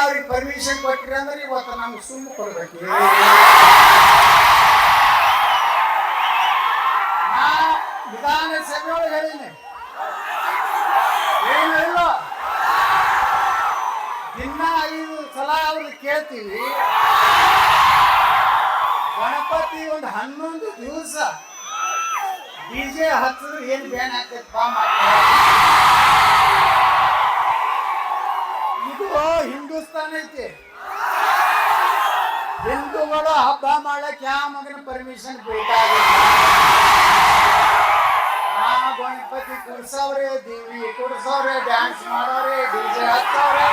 ಅವ್ರಿಗೆ ಪರ್ಮಿಷನ್ ಕೊಟ್ಟಿರಿ ಅಂದ್ರೆ ಇವತ್ತು ನಮ್ಗೆ ಸುಮ್ಮ ಕೊಡ್ಬೇಕು. ನಾ ವಿಧಾನಸಭೆ ಒಳಗೆ ಹೇಳೀನಿ. ಏನು ಇಲ್ಲ. ದಿನ ಐದು ಸಲ ಅವ್ರಿಗೆ ಕೇಳ್ತೀವಿ. ಗಣಪತಿ ಒಂದು ಹನ್ನೊಂದು ದಿವಸ ಡಿಜೆ ಹಚ್ಚಿದ್ರೆ ಏನ್ ಬ್ಯಾನ್ ಆಗ್ತೈತೆ ಬಾ ಮಾಡ್ತಾರೆ ಇದು ಹಿಂದೂಸ್ತಾನ ಐತಿ. ಹಿಂದೂಗಳು ಹಬ್ಬ ಮಾಡಕ್ ಯಾವ ಮಗನ ಪರ್ಮಿಷನ್ ಬೇಕಾಗಿಲ್ಲ? ಆ ಗಣಪತಿ ಕುಡ್ಸವ್ರೆ ದೇವಿ ಕುಡ್ಸವ್ರೆ ಡ್ಯಾನ್ಸ್ ಮಾಡೋರೆ ಡಿಜೆ ಹತ್ತವ್ರೆ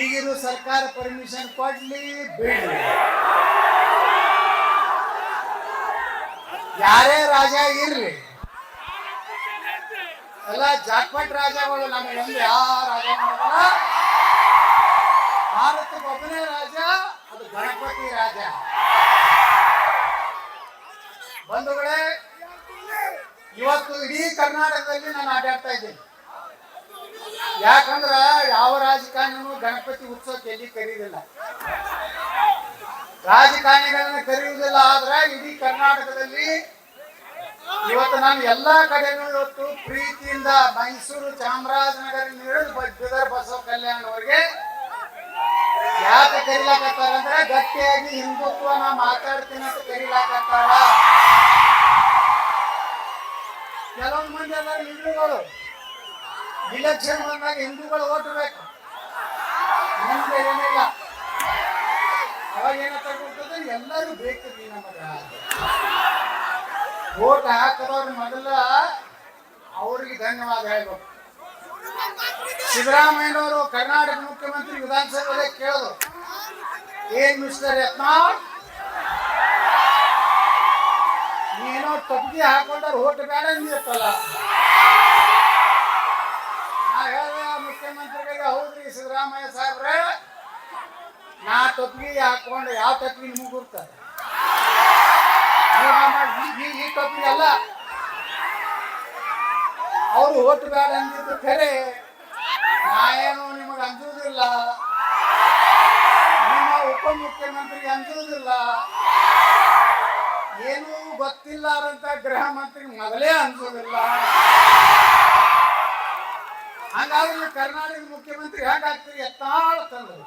ಈಗಿರೋ ಸರ್ಕಾರ ಪರ್ಮಿಷನ್ ಕೊಡ್ಲಿ, ಬಿಡ್ಲಿ. ಯಾರೇ ರಾಜ ಇರ್ಲಿ. ಎಲ್ಲ ಜಾಟ್ಪಟ್ ರಾಜಗಳು ನಮ್ಮ ಹೆಂಗೆ ಮಾಡಲ್ಲ ಭಾರತಕ್ಕೆ ಒಬ್ಬನೇ ರಾಜ, ಅದು ಗಣಪತಿ ರಾಜ. ಬಂಧುಗಳೇ, ಇವತ್ತು ಇಡೀ ಕರ್ನಾಟಕದಲ್ಲಿ ನಾನು ಆಟಾಡ್ತಾ ಇದ್ದೀನಿ. ಯಾಕಂದ್ರ ಯಾವ ರಾಜಕಾರಣಿನೂ ಗಣಪತಿ ಉತ್ಸವಕ್ಕೆ ಎಲ್ಲಿ ಕರೀದಿಲ್ಲ. ರಾಜಕಾರಣಿಗಳನ್ನ ಕರೆಯುವುದಿಲ್ಲ ಆದ್ರೆ ಇಡೀ ಕರ್ನಾಟಕದಲ್ಲಿ ಇವತ್ತು ನಾನು ಎಲ್ಲಾ ಕಡೆನೂ ಇವತ್ತು ಪ್ರೀತಿಯಿಂದ ಮೈಸೂರು ಚಾಮರಾಜನಗರ ಹಿಡಿದು ಬೀದರ್ ಬಸವ ಕಲ್ಯಾಣವರೆಗೆ ಯಾಕೆ ಕರಿಲಾಕತ್ತಾರ ಅಂದ್ರೆ ಗಟ್ಟಿಯಾಗಿ ಹಿಂದುತ್ವನ ಮಾತಾಡ್ತೀನಿ ಅಂತ ಕರಿಲಾಕತ್ತಾರ ಕೆಲವೊಂದು ಮಂದಿ ಅದಾರ ಹಿಂದೂಗಳು. ಇಲೆಕ್ಷನ್ ಬಂದಾಗ ಹಿಂದೂಗಳು ಓಟ್ ಬೇಕು ಮುಂದೆ ಏನಿಲ್ಲ. ಅವಾಗ ಏನಂತ ಎಲ್ಲರೂ ಬೇಕು ನಮಗ. ಓಟ್ ಹಾಕದವ್ರ ಮೊದಲ ಅವ್ರಿಗೆ ಧನ್ಯವಾದ ಹೇಳ್ಬೇಕು. ಸಿದ್ದರಾಮಯ್ಯನವರು ಕರ್ನಾಟಕ ಮುಖ್ಯಮಂತ್ರಿ ವಿಧಾನಸಭೆಯಲ್ಲೇ ಕೇಳಿದ್ರು. ಏನ್ ಮಿಸ್ಟರ್ ಯತ್ನ ನೀನೋ ತಪ್ಪಿಗೆ ಹಾಕೊಂಡ್ರೆ ಓಟ್ ಬೇಡ ಅಂದಿತ್ತಲ್ಲ. ನಾ ಮುಖ್ಯಮಂತ್ರಿಗಳಿಗೆ, ಹೌದ್ರಿ ಸಿದ್ದರಾಮಯ್ಯ ಸಾಹೇಬ್ರೆ, ನಾ ತಪ್ಪಿಗೆ ಹಾಕೊಂಡು, ಯಾವ ತಪ್ಪಿಗೆ ನಿಮಗೆ ಅವರು ಓಟ್ ಬೇಡ ಅಂದಿದ್ದು ಖರೆ ನಾ ಏನು ನಿಮಗೆ ಅಂಜುವುದಿಲ್ಲ ನಿಮ್ಮ ಉಪಮುಖ್ಯಮಂತ್ರಿಗೆ ಅಂಜುವುದಿಲ್ಲ ಏನೂ ಗೊತ್ತಿಲ್ಲಾರಂತ ಗೃಹ ಮಂತ್ರಿ ಮೊದಲೇ ಅನ್ಸೋದಿಲ್ಲ ಹಂಗಾದ್ರೆ ಕರ್ನಾಟಕದ ಮುಖ್ಯಮಂತ್ರಿ ಹೇಗಾಗ್ತೀರಿ ಎತ್ತಾಳ ತಂದ್ರು